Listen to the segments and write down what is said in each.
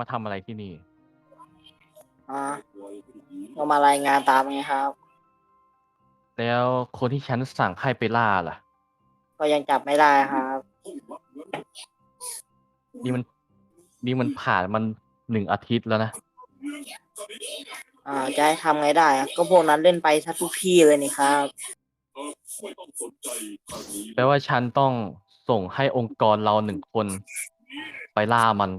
มาทำอะไรที่นี่ อ่าเรามารายงานตามไงครับ แล้วคนที่ฉันสั่งให้ไปล่าล่ะ ก็ยังจับไม่ได้ครับ นี่มันนี่มันผ่านมันหนึ่งอาทิตย์แล้วนะ อ่าจะให้ทำไงได้อะก็พวกนั้นเล่นไปซะทุกที่เลยนี่ครับ แปลว่าฉันต้องส่งให้องค์กรเราหนึ่งคน ไปล่ามัน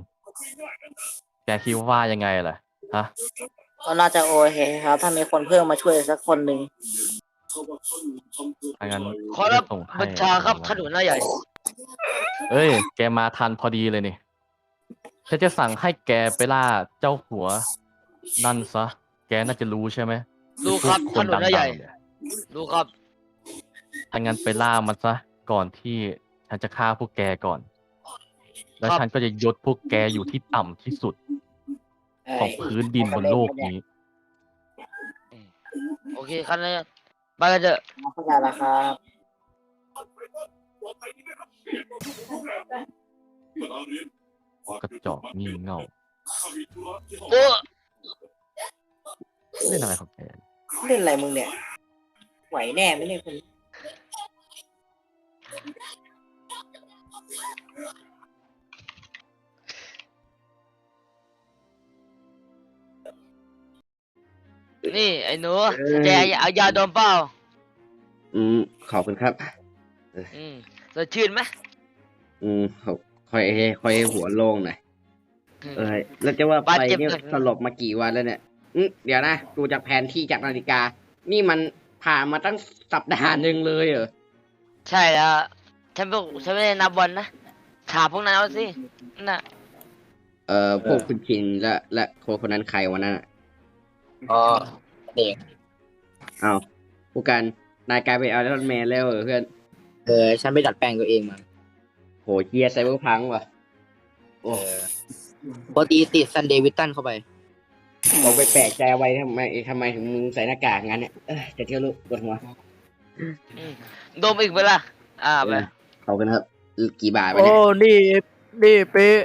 แกคิดว่ายังไงล่ะฮะ ก็น่าจะโอเคครับ ถ้ามีคนเพิ่มมาช่วยสักคนหนึ่งถ้างั้นขอรับส่งให้บัญชาครับขนุนหน้าใหญ่ เอ้ย แกมาทันพอดีเลยนี่ฉันจะสั่งให้แกไปล่าเจ้าหัว นั่นซะ แกน่าจะรู้ใช่ไหมรู้ครับพวกขนุนหน้าใหญ่ดังๆเนี่ยดูครับ ถ้างั้นไปล่ามันซะ ก่อนที่ฉันจะฆ่าพวกแกก่อน แล้วครับฉันก็จะยศพวกแกอยู่ที่ต่ำที่สุดของพื้นดินบนโลกนี้ โอเคครับนะไปกันเถอะเข้าใจแล้วครับ กระจอกงี่เง่าโอ้เล่นอะไรของแก เล่นอะไรมึงเนี่ย ไหวแน่ไหมเนี่ยคุณ นี่ไอ้หนูแกเอายาดมเปล่า อืม ขอบคุณครับ อืมสดชื่นไหมอืมขอค่อยค่อยหัวโล่งหน่อย เออแล้วจะว่าไปบาดเจ็บเนี่ยหนักสลบมากี่วันแล้วเนี่ยอืมเดี๋ยวนะดูจากแผนที่จากนาฬิกา นี่มันผ่านมาตั้งสัปดาห์หนึ่งเลยเหรอ ใช่แล้ว ฉันไม่ฉันไม่ได้นับวันนะถามพวกนั้นเอาสิน่ะ เออพวกคุณชินและและคนคนนั้นใครวันนั้นอะ อ๋อเด็กเอาผู้การนายกลายเป็นไอรอนแมนแล้วเหรอเพื่อนเออฉันไปดัดแปลงตัวเองมาโหเฮียไซเบอร์พังว่ะโอ้ปกติติดซันเดวิตันเข้าไปบอกไปแปลกใจไว้ทำไมทำไมถึงมึงใส่หน้ากากงั้นเนี่ยเออจะเที่ยวลูกปวดหัวอืมดมอีกเวลาอ่าไปขอบคุณครับกี่บาทไปโอ้เนี่ยนี่นี่เป๊ะ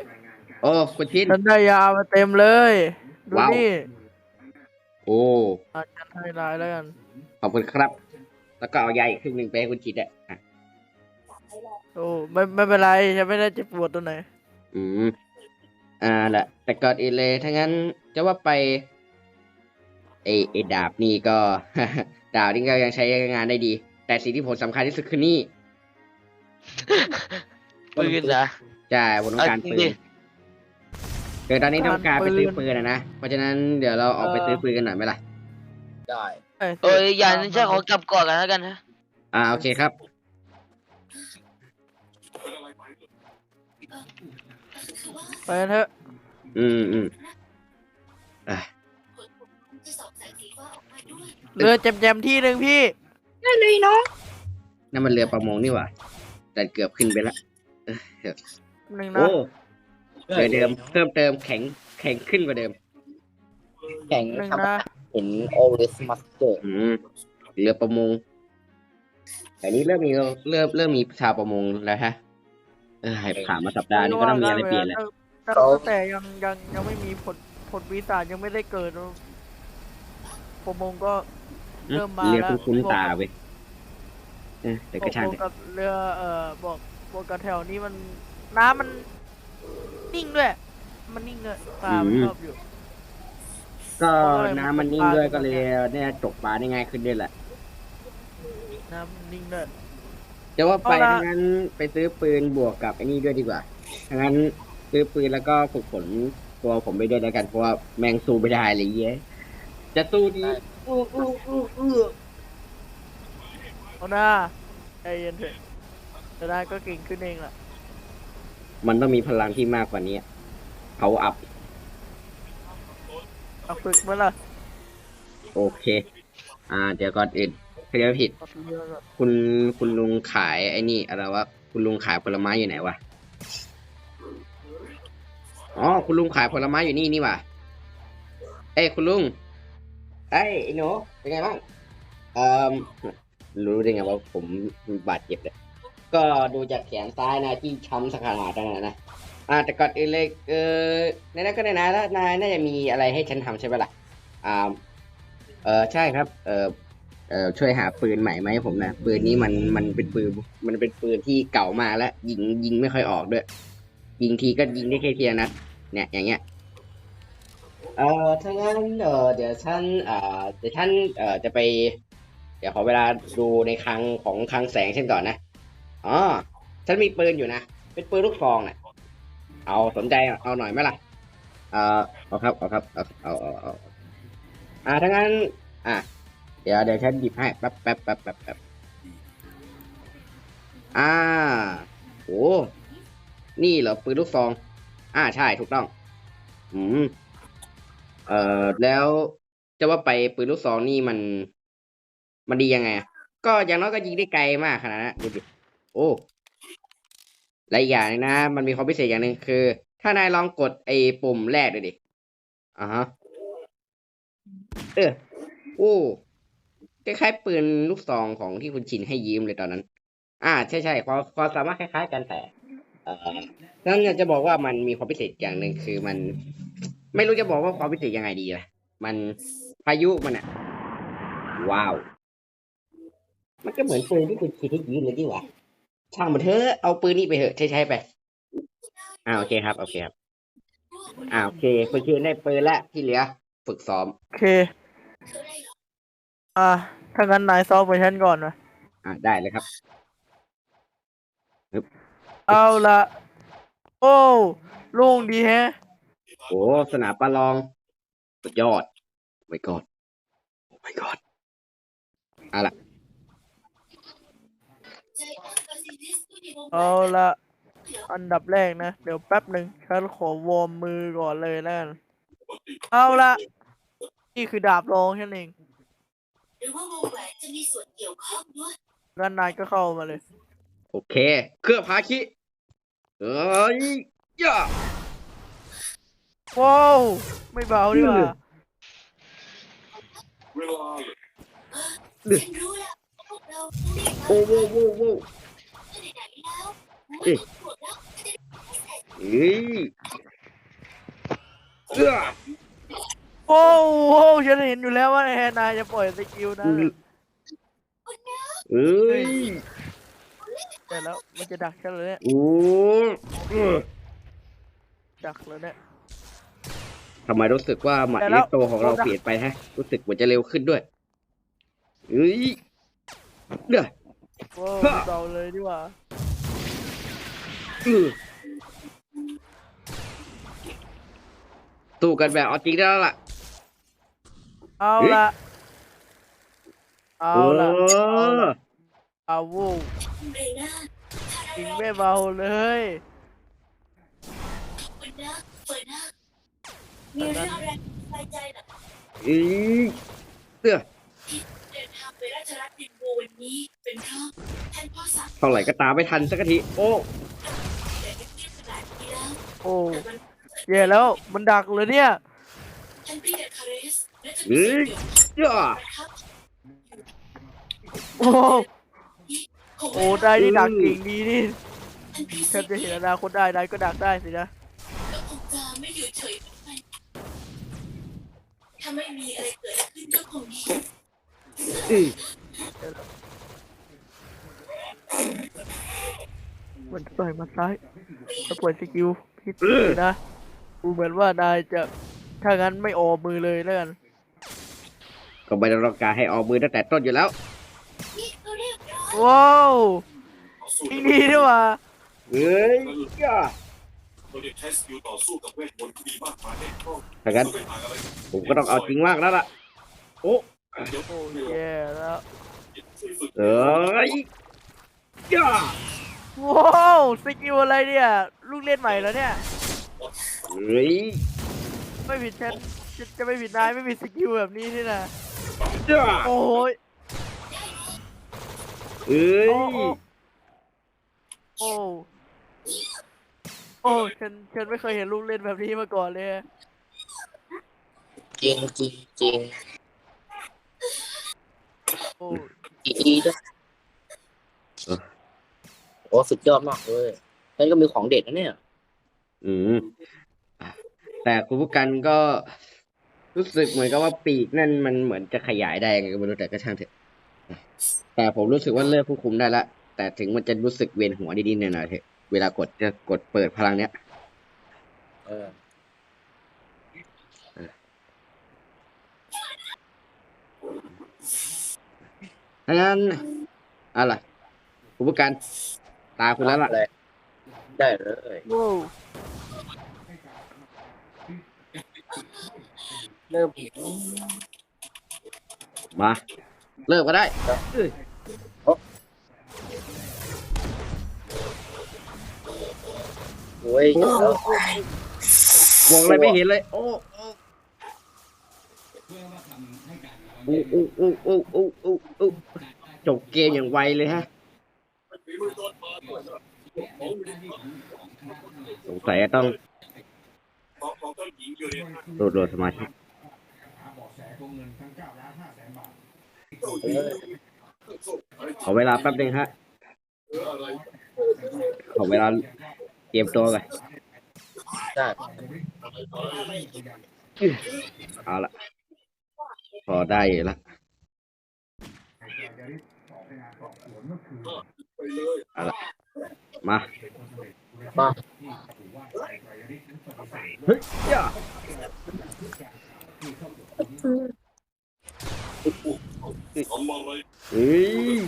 โอ้คุณชินฉันได้ยามาเต็มเลย ดูว้าวนี่ โอ้อะฉันให้นายแล้วกันขอบคุณครับ แล้วก็เอายาอีกครึ่งหนึ่งไปให้คุณจิตอะอะโอ้ไม่ไม่เป็นไรฉันไม่ได้เจ็บปวดตรงไหนอืมอ่าแหละแต่ก่อนอื่นเลยถ้างั้นจะว่าไปไอไอดาบนี่ก็ ดาบนี่ก็ยังใช้งานได้ดี แต่สิ่งที่ผมสำคัญที่สุดคือนี่ปืนนะใช่ผมต้องการเอาจริปืงดิน เดี๋ยวตอนนี้ต้องการไปซื้อปืนปืนอะนะ เพราะฉะนั้นเดี๋ยวเราออกไปเออซื้อปืนกันหน่อยไหมล่ะ ได้เอ้ยเอออย่างนั้นฉันขอกลับก่อนกันแล้วกันนะอ่าโอเคครับ ไปกันเถอะ อืมอืมอะเรือแจมๆที่หนึ่งพี่นั่นมันเรือประมงนี่หว่า แต่เกือบขึ้นไปละเออเดี๋ยวหนึ่งนะโอ้ เรือเดิมเพิ่มเติมแข็งแข็งขึ้นกว่าเดิม แข่งหนึ่งทำนะเห็นโอเลสมาสเตอร์อืมเรือประมงแต่นี้เริ่มมีเริ่มเริ่มมีชาวประมงแล้วฮะ เออให้ผ่านมาสัปดาห์นี้ก็ต้องมีอะไรเปลี่ยนแหละแต่ตั้งแต่ยังยังยังไม่มีผลผลวิสาจยังไม่ได้เกิด ประมงก็เริ่มมาเรือแล้วคุ้นๆตาเว้ยเออแต่ก็ช่างบเถวกอะกับเรือเอ่อบอกบวกกับแถวนี้มันน้ำมัน นิ่งด้วย มันนิ่งด้วยปลามันชอบอยู่ ก็น้ำมันนิ่งด้วยก็เลยเนี่ยตกปลาได้ง่ายขึ้นด้วยแหละน้ำมันนิ่งด้วย จะว่าไปเอาละถ้างั้นไปซื้อปืนบวกกับไอ้นี่ด้วยดีกว่าถ้างั้นซื้อปืนแล้วก็ฝึกฝนตัวผมไปด้วยแล้วกันเพราะว่าแมงสู้ไม่ได้เลยเย้ยจะสู้ดีอู้อู้อู้อู้เอาหน้าใจเย็นเถอะจะได้ก็เก่งขึ้นเองล่ะ มันต้องมีพลังที่มากกว่านี้เขาอัพเอาฝึกมาล่ะโอเค อ่า เดี๋ยวก่อนอื่นเรียกผิดเอาเรือก่อนคุณคุณลุงขายไอ้นี่อะไรวะคุณลุงขายผลไม้อยู่ไหนวะอ๋อคุณลุงขายผลไม้อยู่นี่นี่หว่ะเอ้ยคุณลุงเอ้ยไอ้หนูเป็นไงบ้างเอ่อรู้ได้ไงว่าผมบาดเจ็บเลย ก็ดูจากแขนซ้ายนะที่ช้ำสักขนาดนั้นนะอ่าแต่ก่อนอื่นเลยเออในนั้นก็ในนั้นแล้วนายน่าจะมีอะไรให้ฉันทำใช่ไหมล่ะอ่าเออใช่ครับ เออเออช่วยหาปืนใหม่ไหมาให้ผมนะปืนนี้มันมันเป็นปืนมันเป็นปืนที่เก่ามากแล้ว ยิงยิงไม่ค่อยออกด้วย ยิงทีก็ยิงได้แค่เทียนัดเนี่ยอย่างเงี้ย เออถ้างั้นเออเดี๋ยวฉันเออเดี๋ยวฉันเออจะไป เดี๋ยวขอเวลาดูในคลังของคลังแสงเช่นก่อนนะ อ๋อ ฉันมีปืนอยู่นะ เป็นปืนลูกซองน่ะ เอาสนใจเอาหน่อยไหมล่ะ เออเอาครับ เอาครับ เอาเอาเอาเอาอ่าถ้างั้น อะ เดี๋ยวเดี๋ยวฉันหยิบให้แป๊บแป๊บแป๊บแป๊บแป๊บอ่าโอ้นี่เหรอปืนลูกซอง อ่าใช่ถูกต้อง อืม เอ่อแล้วจะว่าไปปืนลูกซองนี่มัน มันดียังไงอะก็อย่างน้อยก็ยิงได้ไกลมากขนาดนั้นดูดิ โอ้และอีกอย่างนะ มันมีความพิเศษอย่างหนึ่งคือ ถ้านายลองกดไอ้ปุ่มแรกดูดิอ่าฮะ เออโอ้คล้ายๆปืนลูกซองของที่คุณชินให้ยืมเลยตอนนั้น อ่า ใช่ใช่ความความสามารถคล้าย ๆ กันแต่เอ่อนั่นอยากจะบอกว่ามันมีความพิเศษอย่างหนึ่งคือมัน ไม่รู้จะบอกว่าความพิเศษยังไงดีล่ะ มันพายุมันอะว้าว มันก็เหมือนปืนที่คุณคิดให้ยืมเลยดีหว่า ช่างมันเถอะเอาปืนนี้ไปเถอะใช้ใช้ๆไปอ่าโอเคครับ โอเคครับอ่าโอเคคุณคิดได้ปืนแล้วที่เหลือฝึกซ้อมโอเค อะถ้างั้นนายซ้อมไปฉันก่อนนะอ่าได้เลยครับ เอาละโอ้โล่งดีแฮะ โอ้สนามประลองสุดยอดไว้ก่อนไว้ก่อนเอาล่ะ เอาละอันดับแรกนะ เดี๋ยวแป๊บหนึ่งฉันขอวอร์มมือก่อนเลยแล้วกันเอาละนี่คือดาบรองฉันเองหรือว่าวงแหวนจะมีส่วนเกี่ยวข้องด้วยงั้นนายก็เข้ามาเลย โอเค เครื่องพาคิเอ้ยย่าว้าวไม่เบาดีกว่าฉันรู้แล้วว่าพวกเรารีบมาโอ้โว้โว้โว้ไหนๆแล้ว เอ๊ะตรวจแล้วเอ้ยเอื้อโอ้โหฉันเห็นอยู่แล้วว่าแฮนายจะปล่อยสกิลนะเอ้ยแต่แล้วมันจะดักฉันเลยเนี่ยโอ้เอื้อดักแล้วเนี่ย ทำไมรู้สึกว่าหมัดแต่แล้เล็ว กโตของเราโอ้นะเปลี่ยนไปฮะ รู้สึกเหมือนจะเร็วขึ้นด้วยเอ้ยเด้อโว้าวฮะเบาเลยดีกว่าเออ สู้กันแบบเอาจริงได้แล้วล่ะ เอาเฮ้ยละเอาโอ้ละ เอาละเอาวูเรน่ายิงไม่เบาเลยเฟิร์น่าเฟิร์น่ามีเรื่องอะไรสบายใจเหรอเอ้ยเสื้อเดินทางไปราชรัฐดินโบวันนี้ เป็นเพราะท่านพ่อสั่งเท่าไหร่ก็ตามไม่ทันสักทีโอ้ อ้แต่มันแย่แล้วมันดักเลยเนี่ยท่านพี่เดคาเรสและจะมีเฮ้ยส่วนเกี่ยวข้องย่านะครับโอ้คงโอ้ไม่ได้ที่ดักกิ่งดีนี่ท่านพี่ฉันจะเห็นอนาคตได้ได้ก็ดักได้สินะก็คงจะไม่อยู่เฉยไปถ้าไม่มีอะไรเกิดขึ้นก็คงดีอืมมันต่อยมาซ้ายแล้วปล่อยสกิล พิษเลยนะดูเหมือนว่านายจะถ้างั้นไม่ออกมือเลยแล้วกันก็ไม่ได้ต้องการให้ออกมือตั้งแต่ต้นอยู่แล้วนี่ก็เรียบร้อยว้าวยิงดีด้วยว่ะเฮ้ยย่าเราเรียกใช้สกิลต่อสู้กับเวทมนต์ที่มีมากมายในห้องถ้างั้นไม่ต่างอะไรผมก็ต้องเอาจริงมากแล้วล่ะ โอ้เดี๋ยวโอ้แย่แล้วช่วยฝึกเอ้ยย่า ว้าวสกิลอะไรเนี่ย ลูกเล่นใหม่แล้วเนี่ย เฮ้ยไม่ผิดฉันจะจะไม่ผิดนายไม่มีสกิลแบบนี้นี่นะย่าโอ้ยเอ้ย โอ้โอ้โอ้โอ้ฉันฉันไม่เคยเห็นลูกเล่นแบบนี้มาก่อนเลยจริงจริงจริงโอ้ดีด้วย โอ้สุดยอดมากเลยฉันก็มีของเด็ดนะเนี่ย อืมอะแต่คุณผู้กันก็รู้สึกเหมือนกับว่าปีกนั่นมันเหมือนจะขยายได้ยังไงก็ไม่รู้แต่ก็ช่างเถอะแต่ผมรู้สึกว่าเลือกผู้คุมได้ละแต่ถึงมันจะรู้สึกเวียนหัวนิดๆหน่อยๆเถอะเวลากดจะกดเปิดพลังเนี้ย เออถ้างั้นเอะไรคุณผู้กัน ตาคุณแล้วล่ะเลยได้เลยว้าวเริ่มเห็นมา เริ่มก็ได้โอ้ยแล้วมองอะไรไม่เห็นเลย โอ้โอ้โอ้โอ้โอ้โอ้โอ้โอ้จบเกมอย่างไวเลยฮะ สงสัยจะต้องของของท่านหญิงเยเรนโหลดโหลดสมาชิกขอเวลาแป๊บหนึงฮะ ขอเวลาเตรียมตัวก่อนได้เอาละพอได้อยู่ละ เอาละมามาเฮ้ยย่าทำอะไรเฮ้ย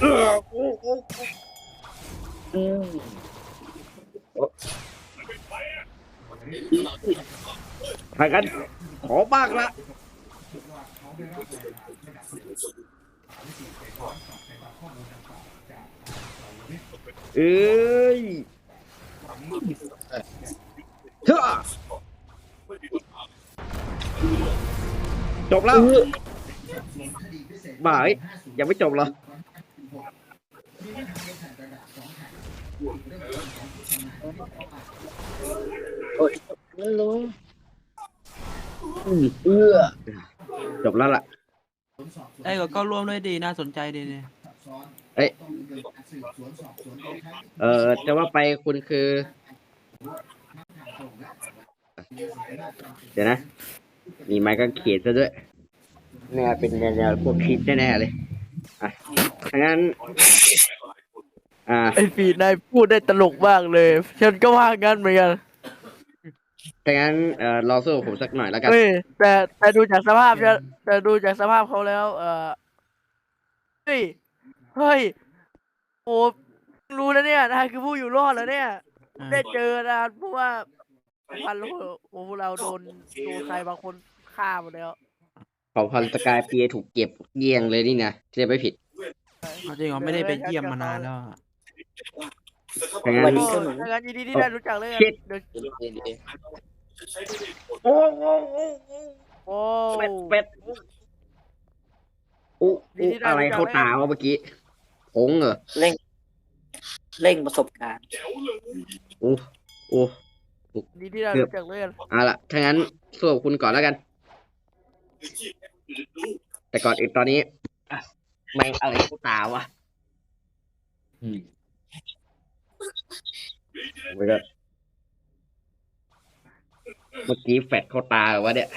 เออโอ้โอ้อืมถ้ากันขอบ้างละ เอ้ยเฮ้อจบแล้วบ่ายยังไม่จบเหรอนั่นลุงอืมเอื้อจบแล้วล่ะ ได้ก็เข้าร่วมด้วยดีน่าสนใจดีเนี่ยเออจะว่าไปคุณคือ เดี๋ยวนะ มีไม้กางเขนซะด้วยแน่เป็นแนวๆพวกคลิปแน่ๆเลย อะถ้างั้น อ่า ไอ้ฟีดนายพูดได้ตลกมากเลย ฉันก็ว่างั้นเหมือนกัน ถ้างั้นเอ่อรอสู้กับผมสักหน่อยแล้วกัน เฮ้ยแต่แต่ดูจากสภาพจะแต่ดูจากสภาพเขาแล้ว เออเฮ้ยเฮ้ยโอ้รู้แล้วเนี่ยนายคือผู้อยู่รอดแล้วเนี่ย ได้เจอนะเพราะว่าพันธุ์โอ้โหเราโดนโดนใครบางคนฆ่าหมดแล้วเผ่าพันธุ์สกายเปียถูกเก็บเกลี้ยงเลยนี่นะที่จะไม่ผิดเอาจริงเหรอไม่ได้ไปเยี่ยมมานานแล้วอะถ้างั้วันนนี้ก็เหมือนถ้างั้นยินดีที่ได้รู้จักเลยชิดเดี๋ยวดีดีดีโอ้ โอ้โอ้โอ้โอ้เป็ดเป็ดอู้อู้อะไรเข้าตาวะเมื่อกี้ผงเหรอเร่งเร่งประสบการณ์อู้อู้ดีที่ได้รู้จักเลยเอาล่ะถ้างั้นสู้กับคุณก่อนแล้วกัน แต่ก่อนอื่นตอนนี้อะแม่งอะไรเข้าตาวะอืมไม่ก็ เมื่อกี้แฟดเข้าตาเหรอวะเนี่ย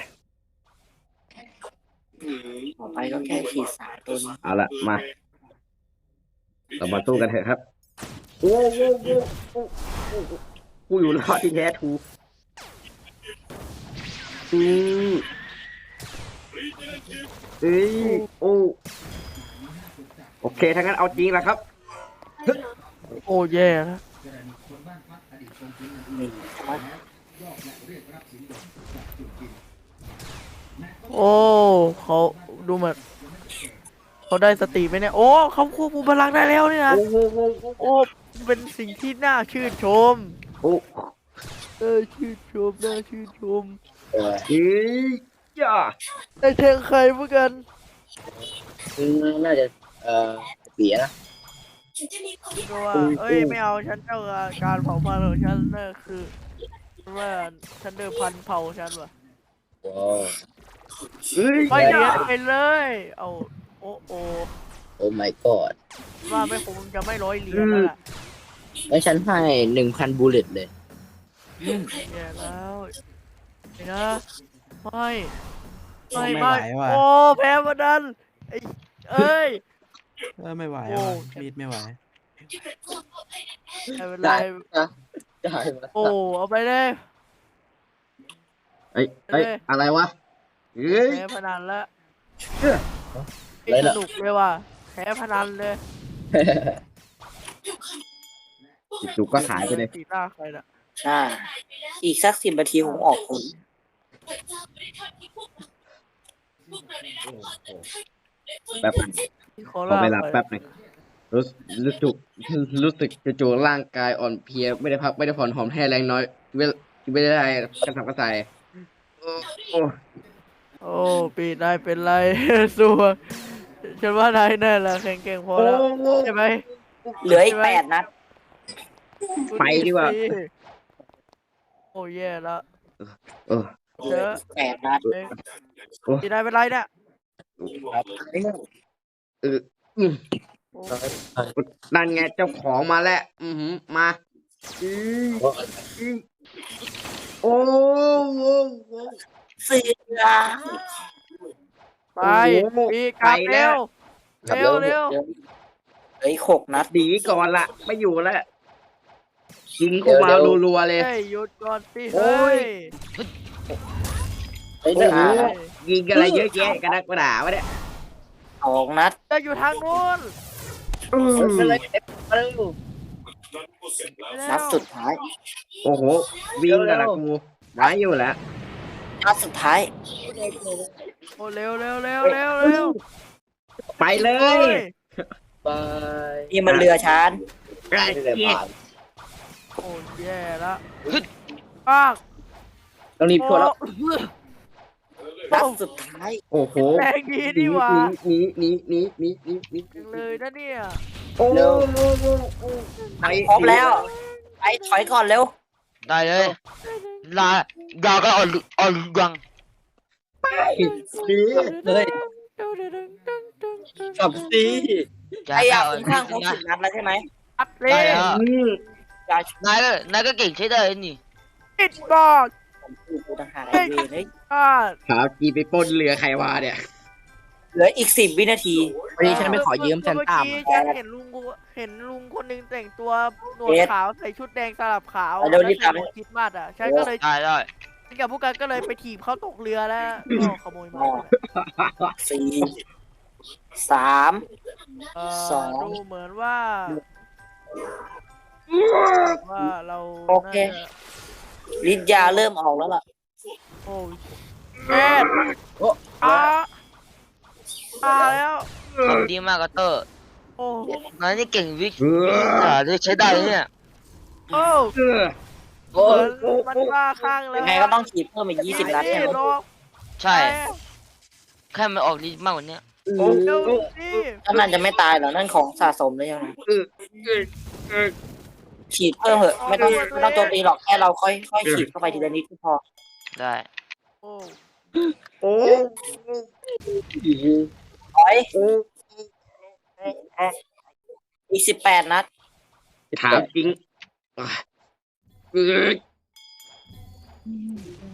ต่อไปก็แค่ขีดสายตัวนี้เอาล่ะมาเรามาสู้กันเถอะครับ โอ้โหโอ้โหโอ้โหกูอยู่รอดที่แท้ทูอืมเอ้ยโอ้โอเคถ้างั้นเอาจริงแล้วครับ โอ้แย่นะนี่ โอ้เขาดูเหมือนเขาได้สติไหมเนี่ย โอ้เขาควบคุมพลังได้แล้วเนี่ยนะโอ้โหโอ้โหโอ้เป็นสิ่งที่น่าชื่นชมโอ้เออชื่นชมน่าชื่นชมเออเอ้ยย่าได้แทงใครเหมือนกันอืมน่าจะเอ่อเสียนะฉันจะมีคนที่ก็ว่าเอ้ยไม่เอาฉันเจ้าการเผาพันธุ์ของฉันน่ะคือว่าฉันเดิมพันเผาฉันว่ะว้าว เอ้ยไม่เหรียญไปเลย เอาโอ้โอ้โอ้ my god ว่าไม่คงจะไม่ร้อยเหรียญแล้วล่ะแล้วฉันให้หนึ่งพันบูเลตเลยแย่แล้วไม่นะไม่ไม่ไม่ ไม่ไหวว่ะ โอ้แพ้มาดันไอ้เอ้ย เออไม่ไหวโอ้ว่ะมีดไม่ไหว ไม่เป็นไรได้มาโอ้เอาไปเลย เอ้ยเอ้ยเอ้ยอะไรวะ เอ้ยแพ้พนันละอะไรไม่สล่ะนุกเลยว่ะแพ้พนันเลยจุกก็หายไปเลยตีหน้าใครน่ะใช่อีกสักสิบนาทีผมออกผลพระเจ้าไม่ได้ทอดทิ้งพวกเราพวกเราได้รับความเป็นไทยและฟื้นแป๊บฟูนึงที่โคขอราชเวลาแป๊บหนึงรู้สึกรู้สึกรู้สึกจู่ๆร่างกายอ่อนเพลียไม่ได้พักไม่ได้ผ่อนหอมแห้งแรงน้อยเวลไม่ได้กระสับกระส่ายโอ้โอ้ โอ้ปีนายเป็นไร สัวฉันว่านายแน่ละแข็งเก่งพอแล้วโอ้ใช่ไหมเหลืออีกแปดนัด ไปดีกว่า โอ้แย่ละเออเหลืออีกแปดนัดเองโอ้ปีนายเป็นไรเนี่ยเอออืมโอ้นั่นไงเจ้าของมาแล้ว อือหือมาอืมอืมโอ้โหโอ้ เสือไปโอ้โหปีกลับไปแล้เร็ววเร็วเร็วเหลืออีกหกนัดหนีก่อนละไม่อยู่แล้วยิงเข้ามารัวๆเลยเฮ้ยหยุดก่อนสิโอ้เฮ้ยยเฮ้ยโอ้โหได้ยิงอะไรเยอะแยะกันนักกระดาวะเนี่ยสองนัดจะอยู่ทางนู้นอืมมาเลยมาเร็วนั้นก็เสร็จแล้วแล้วนัดสุดท้าย โอ้โห วิ่งกันละกูไว้อยู่แล้ว นัดสุดท้าย โอ้เร็วเร็วเร็วเร็วเร็วไปเลโอ้ยยบายนี่มันเรือชานไอ้ไม่ได้เหี้ยผ่านโอ้แย่ละป้ากต้องรีบช่วยแล้วนัดสุดท้าย โอ้โหแรงดีหนีดีว่ะหนีหนีหนีหนีหนีหนีหนีจังเลยนะเนี่ยโอ้โหโอ้โหโอ้โหไปพร้อมแล้ว ไปถอยก่อนเร็ว ได้เลยลาดาก็ อ่อนอ่อนยังหนีเลยขับสิจะไอ้ยาอ่อคุณข้างครบนะสิบนัดแล้วใช่ไหมอัดเลได้ยแล้วอืมยานายก็นายก็เก่งใช้ได้นี่ติดบอดผมพูดกูต่างหากไอ้เวรเฮ้ยบอดหากีไปปล้นเรือใครวะเนี่ย เหลืออีกสิบวินาที วันนี้ฉันไม่ขอยืมแซนต้าเมื่อมากี้ฉันเห็นลุงกูเห็นลุงคนหนึงแต่งตัวหนวดเอ็ดขาวใส่ชุดแดงสลับขาวเอาเร็วรีบแล้วตามใส่หมวกคริดมาสอะฉันก็เลยได้ได้ฉันกับพวกกันก็เลยไปถีบเขาตกเรือแล้วก็ขโมยมาสี่สาม เอ่อสองดูเหมือนว่าว่าเราโอเค น่าจะลิ้นยาเริ่มออกแล้วล่ะโอ้ยแม่อา อาแล้ว ทำดีมากก็เตอร์โอ้นายนี่เก่งวิกวิสาที่ใช้ได้เนี่ยโอ้เออโอ้เหมือนมันว่าข้างแล้วยังไงก็ต้องฉีดเพิ่มอีกยี่สิบนัดไอ้ใช่ไหมโลกใช่ แค่มันออกดีมากกว่านี้โอ้เร็วโหสิถ้านั่นจะไม่ตายเหรอ นั่นของสะสมเลยยังไงเออเออเออฉีดเพิ่มเหอะ ไม่ต้องไม่ต้องโจมตีหรอก แค่เราค่อยค่อยฉีดเข้าไปทีละนิดก็พอ ได้ โอ้โอ้ถ อยโอ้อีกสิบแปดนัดถามจริงอะเออ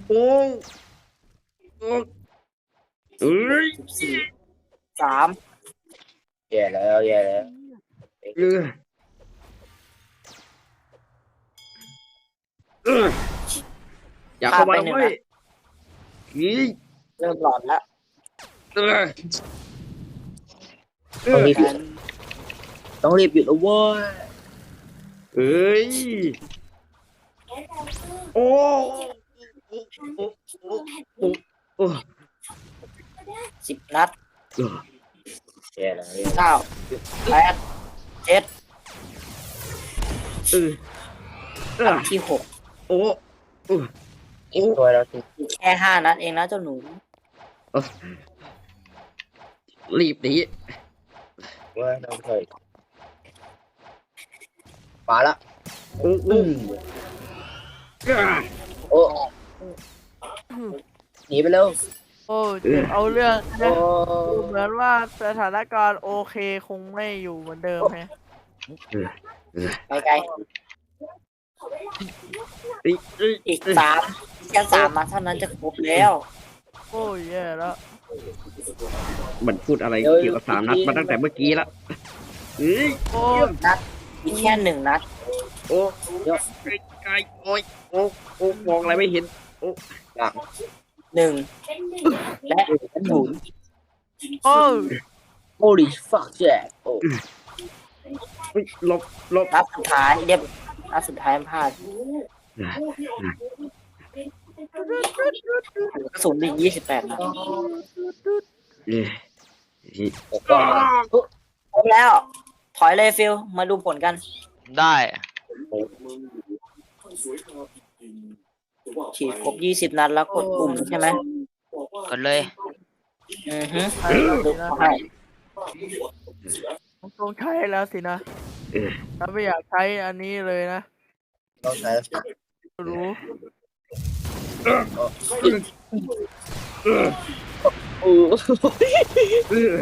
โอ้โอ้เอ้ยสิบสี่สามแย่แล้วแย่แล้วเออเอออย่าเข้าไปเว้ยนี่เริ่มหลอดแล้วเออเอ ต้องอรีบหยุดต้องรีบหยุดแล้วเว้ยเอ้ย โอ้โอ้โอ้โอ้โอ้สิบนัดเออแย่แล้วเก้าแปดเจ็ดเออเออที่หกโอ้โอ้โอ้ตัวเราสิอีกแค่ห้านัดเองนะเจ้าหนูรีบหนี เว้ยน้องเคยมาละโอ้โอ้อืมอ่าโอ้หนีไปเร็วโอ้เจ็บเอาเรื่องโอ้นะดูเหมือนว่าสถานการณ์โอเคคงไม่อยู่เหมือนเดิมแฮะไปไกลเอ้ยเอ้ยอีกสามแค่สามมาเท่านั้นจะครบแล้ว โอ้ยแย่แล้ว มันพูดอะไรเกี่ยวกับสามนัดมาตั้งแต่เมื่อกี้ละเอ้ยโอ้ยนัดมีแค่หนึ่งนัดโอ้ไกลไกลโอ้ยโอ้โอ้มองอะไรไม่เห็นหนึ่งและศูนย์โอ้ย holy fuck Jack โอ้เฮ้ยหลบหลบนัดสุดท้ายเรียบนัดสุดท้ายพลาด กระสุนอีกยี่สิบแปดนัดเอ้ยครบแล้ว ถอยเลยฟิลมาดูผลกันได้สวยงามจริงๆแต่ว่าฉีดครบยี่สิบนัดแล้วกดปุ่มใช่ไหมบอกว่ากดเลย อือฮึใช่แล้วดูสินะให้ต้องใช้แล้วสินะถ้าไม่อยากใช้อันนี้เลยนะ ต้องใช้ รู้ โอ้เออ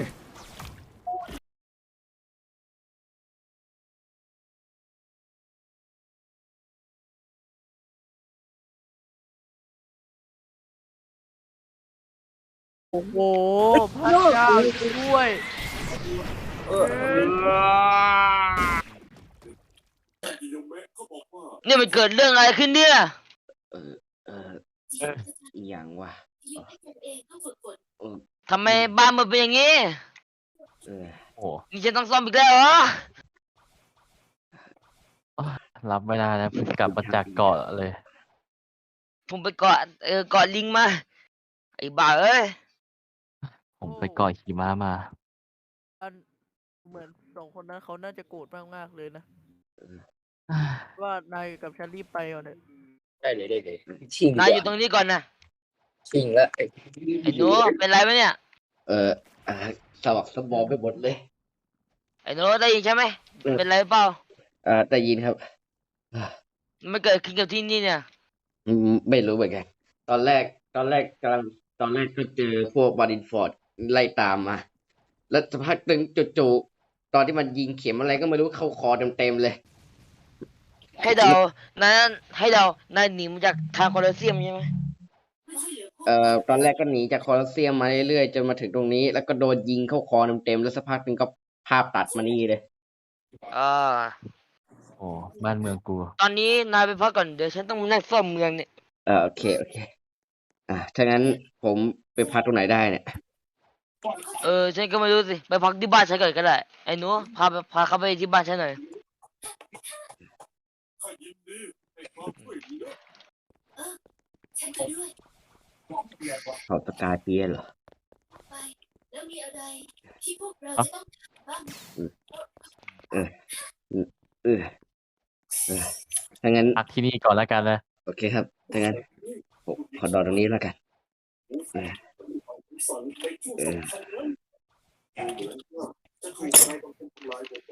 โอ้โหพระเจ้าช่วยกิโยเมะเขาบอกว่าเนี่ยมันเกิดเรื่องอะไรขึ้นเนี่ย เออเอออหย่างวะทำไมบ้านมันเป็นอย่างนี้เออโอ้นี่ฉันต้องซ่อมอีกแล้วเหรอรับไม่ได้นะเพิ่งกลับมาจากเกาะเลย ผมไปเกาะเออเกาะลิงมา ไอ้บ้าเอ้ยผมไปเกาะหิมะมา อันเหมือนสองคนนั้นเขาน่าจะโกรธมากๆเลยนะ ว่านายกับฉันรีบไปก่อนเถอะ ได้เลยได้เลยชิงนายอยู่ตรงนี้ก่อนนะชิงแล้วไอ้ไอ้หนูเป็นไรไหมเนี่ยเอออ่าสวักสมองไปหมดเลย ไอ้หนูได้ยินใช่ไหมเออเป็นไรเปล่าเอ่อได้ยินครับมันเกิดขึ้นกับที่นี่เนี่ย อืมไม่รู้เหมือนกัน ตอนแรก ตอนแรกกำลัง ตอนแรกก็เจอพวกบารินฟอร์ดไล่ตามมา แล้วสักพักหนึ่งจู่ๆตอนที่มันยิงเข็มอะไรก็ไม่รู้เข้าคอเต็มๆเลย ให้เดานายให้เดานายหนีมาจากทางโคลอสเซียมใช่ไหมไม่ใช่เหลือพวกเอ่อตอนแรกก็หนีจากคอลอสเซียมมาเรื่อยๆจนมาถึงตรงนี้ แล้วก็โดนยิงเข้าคอเต็มๆแล้วสักพักหนึ่งก็ภาพตัดมานี่เลย อ่าโอ้บ้านเมืองกูตอนนี้นายไปพักก่อนเดี๋ยวฉันต้องมานั่งซ่อมเมืองเนี่ยเออโอเคโอเค อะถ้างั้นผมไปพักตรงไหนได้เนี่ย เออฉันก็ไม่รู้สิไปพักที่บ้านฉันก่อนก็ได้ไอ้หนูพาไปพาเขาไปที่บ้านฉันหน่อย ฉันไปด้วยเขาตะกายเปียเหรอ ไป แล้วมีอะไร ที่พวกเราอะจะต้องทำบ้างเออเออถ้างั้น พักที่นี่ก่อนแล้วกันนะโอเคครับถ้างั้นผมขอนอนตรงนี้แล้วกันสั่งไปช่วงสำคัญนั้นจะถูกนาย